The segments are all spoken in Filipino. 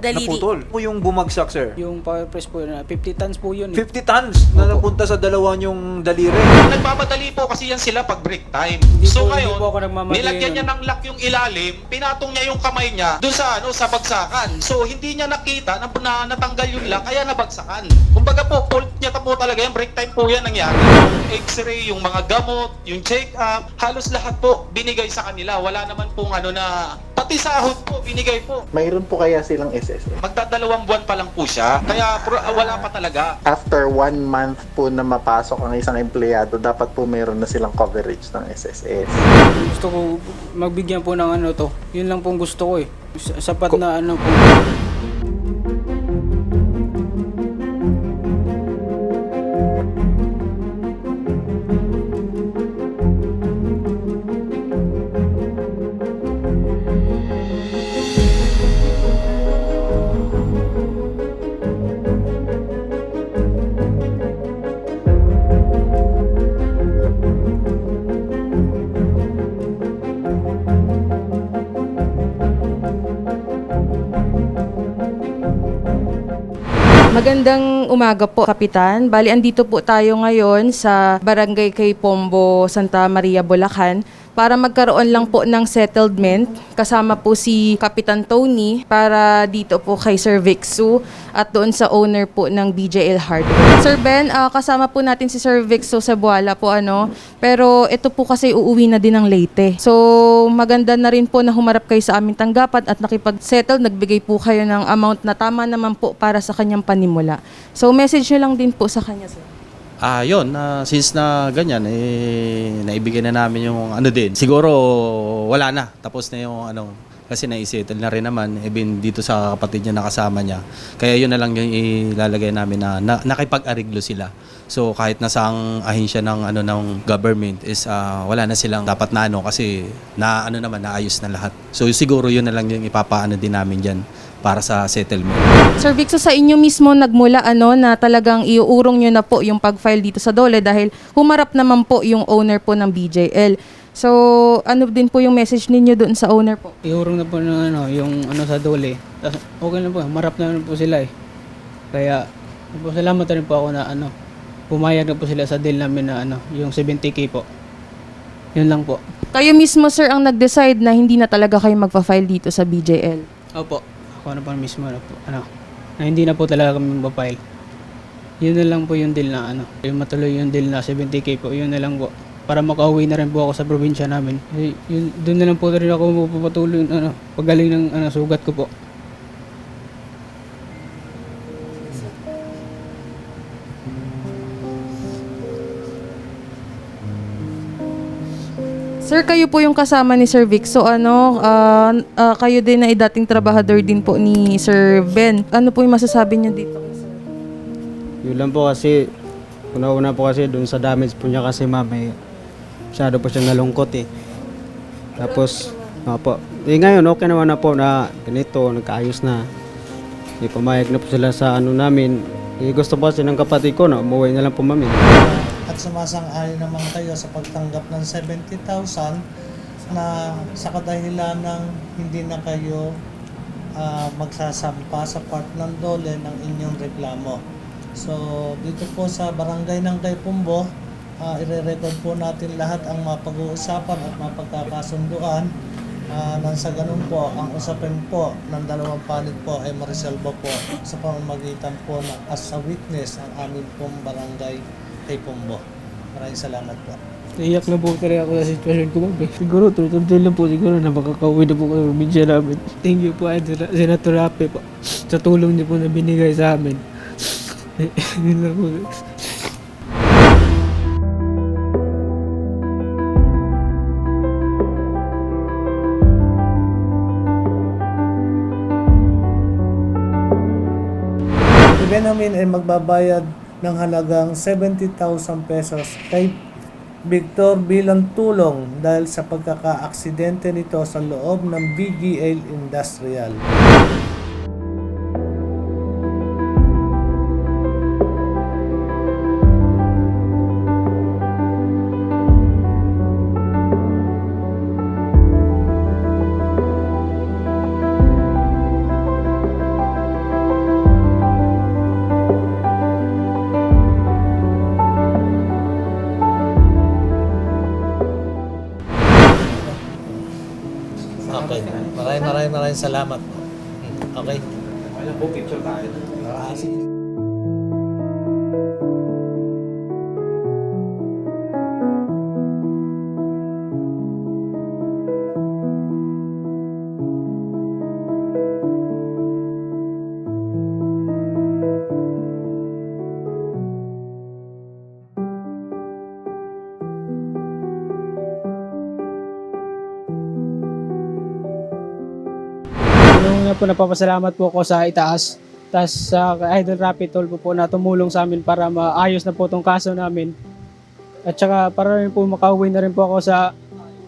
Daliri. naputol. Po yung bumagsak, sir. Yung power press po, na 50 tons po yun. eh. 50 tons na napunta sa dalawa niyong daliri. Nagmamadali po kasi yan sila pag break time. Hindi so po- ngayon, hindi po ako nagmamadali nilagyan niya ng lock yung ilalim, pinatong niya yung kamay niya doon sa ano sa bagsakan. So hindi niya nakita na, na natanggal yung lock kaya nabagsakan. Kumbaga po, fault niya po talaga yan, break time po yan nangyari. Yung x-ray, yung mga gamot, yung check-up, halos lahat po binigay sa kanila. Wala naman pong ano na, pati sahod po, binigay po. Mayroon po kaya silang SSS? Magdadalawang buwan pa lang po siya, kaya pro- wala pa talaga. After one month po na mapasok ang isang empleyado, dapat po mayroon na silang coverage ng SSS. Gusto ko magbigyan po ng ano to. Yun lang pong gusto ko eh. Sa- Sapat na ano po. Magandang umaga po, Kapitan. Bali, andito po tayo ngayon sa Barangay kay Pombo, Santa Maria, Bulacan para magkaroon lang po ng settlement kasama po si Kapitan Tony para dito po kay Sir Vixu at doon sa owner po ng BJL Hardware. Sir Ben, ah, kasama po natin si Sir Vixu sa Buala po ano, pero ito po kasi uuwi na din ng Leyte. So maganda na rin po na humarap kayo sa aming tanggapan at nakipag-settle, nagbigay po kayo ng amount na tama naman po para sa kanyang panimula. So message nyo lang din po sa kanya sir. Ah, yun, na since na ganyan eh naibigay na namin yung ano din. Siguro wala na. Tapos na yung ano kasi naisettle na rin naman even dito sa kapatid niya nakasama niya. Kaya yun na lang yung ilalagay namin na, na nakipag-ariglo sila. So kahit nasa ang ahensya ng ano ng government is ah, wala na silang dapat na ano kasi na ano naman naayos na lahat. So siguro yun na lang yung ipapaano din namin diyan para sa settlement. Sir Vic, so sa inyo mismo nagmula ano na talagang iuurong nyo na po yung pag-file dito sa Dole dahil humarap naman po yung owner po ng BJL. So ano din po yung message ninyo doon sa owner po? Iurong na po ng ano, yung ano sa dole. Tas, okay na po, marap na po sila eh. Kaya, po, salamat rin po ako na ano, pumayag na po sila sa deal namin na ano, yung 70k po. Yun lang po. Kayo mismo sir ang nag-decide na hindi na talaga kayo magpa-file dito sa BJL. Opo, ako na po mismo na po, ano, na hindi na po talaga kami magpa-file. Yun na lang po yung deal na ano, yung matuloy yung deal na 70k po, yun na lang po. Para makauwi na rin po ako sa probinsya namin. Eh, Yun, doon na lang po rin ako mapapatuloy, ano, pagaling ng ano, sugat ko po. Sir, kayo po yung kasama ni Sir Vic. So ano, ah, ah, kayo din na dating trabahador din po ni Sir Ben. Ano po yung masasabi niyo dito? Yun lang po kasi, una-una po kasi dun sa damage po niya kasi ma'am, eh, masyado po siya nalungkot eh. Tapos, nga po, eh ngayon okay naman na po na ganito, nagkaayos na. Eh, pumayag na po sila sa ano namin. Eh, gusto po kasi ng kapatid ko na umuwi na lang po mami. At sumasang-ayon naman kayo sa pagtanggap ng 70,000 na sa kadahilan ng hindi na kayo ah, magsasampa sa part ng dole ng inyong reklamo. So, dito po sa barangay ng Kaypumbo, uh, ire-record po natin lahat ang mapag-uusapan at mapagkakasunduan. Ah, nang sa ganun po, ang usapin po ng dalawang panig po ay marisolba po sa pamamagitan po na as a witness ang amin pong barangay kay Pumbo. Maraming salamat po. Naiyak na po talaga ako sa sitwasyon ko, ma'am. eh. Siguro, tuloy lang po siguro na makakauwi na po sa probinsya namin. Thank you po, Senator Rape po, sa tulong niyo po na binigay sa amin. Yun lang po. Benjamin ay magbabayad ng halagang 70,000 pesos kay Victor bilang tulong dahil sa pagkakaaksidente nito sa loob ng BGL Industrial. Maraming salamat po. Okay? Alam po, picture tayo. Ah, sige. Po napapasalamat po ako sa itaas. Tapos sa Idol Rapid Toll po, na tumulong sa amin para maayos na po itong kaso namin. At saka para rin po makauwi na rin po ako sa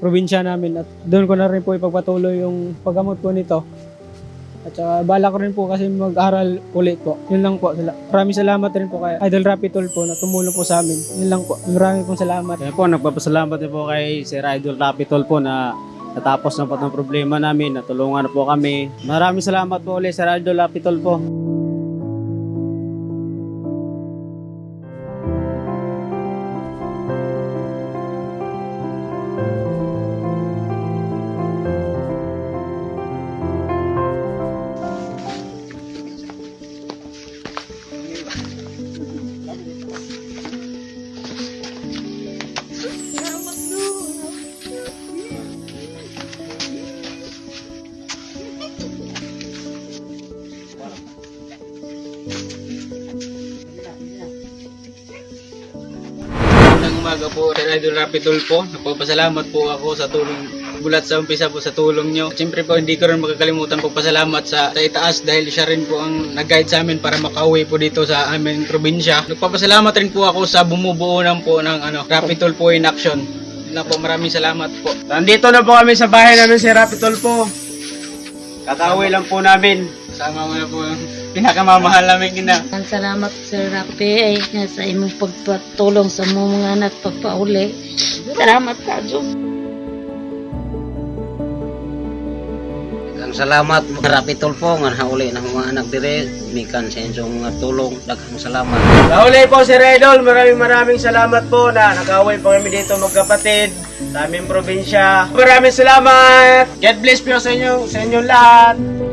probinsya namin at doon ko na rin po ipagpatuloy yung paggamot po nito. At saka bala ko rin po kasi mag-aral ulit po. Yun lang po. Maraming salamat rin po kay Idol Rapid Toll po na tumulong po sa amin. Yun lang po. Maraming pong salamat. Kaya po, nagpapasalamat din po kay Sir Idol Rapitol po na natapos na po ng problema namin, natulungan na po kami. Maraming salamat po ulit Sir Idol Rapitol po. Umaga po, Sir Idol Rapidol po. Nagpapasalamat po ako sa tulong bulat sa umpisa po sa tulong nyo. Siyempre po, hindi ko rin makakalimutan po pasalamat sa, sa itaas dahil siya rin po ang nag-guide sa amin para makauwi po dito sa aming probinsya. Nagpapasalamat rin po ako sa bumubuo ng po ng ano, Rapidol po in action. Yun lang po, maraming salamat po. Nandito na po kami sa bahay namin Sir Rapitol po. Kakauwi lang po namin. Kasama mo na po yung pinakamamahal namin ina. Ang salamat Sir Rapi ay nga sa imong pagpatulong sa mga anak pagpauli. Salamat ka, Diyos. Daghang salamat Rapi Tulpo nga nauli ng mga anak dire mikan sa inyong mga tulong daghang salamat Kauli po Sir Idol, maraming maraming salamat po na nakauwi po kami dito magkapatid sa aming probinsya. Maraming salamat! God bless po sa inyo, sa inyong lahat!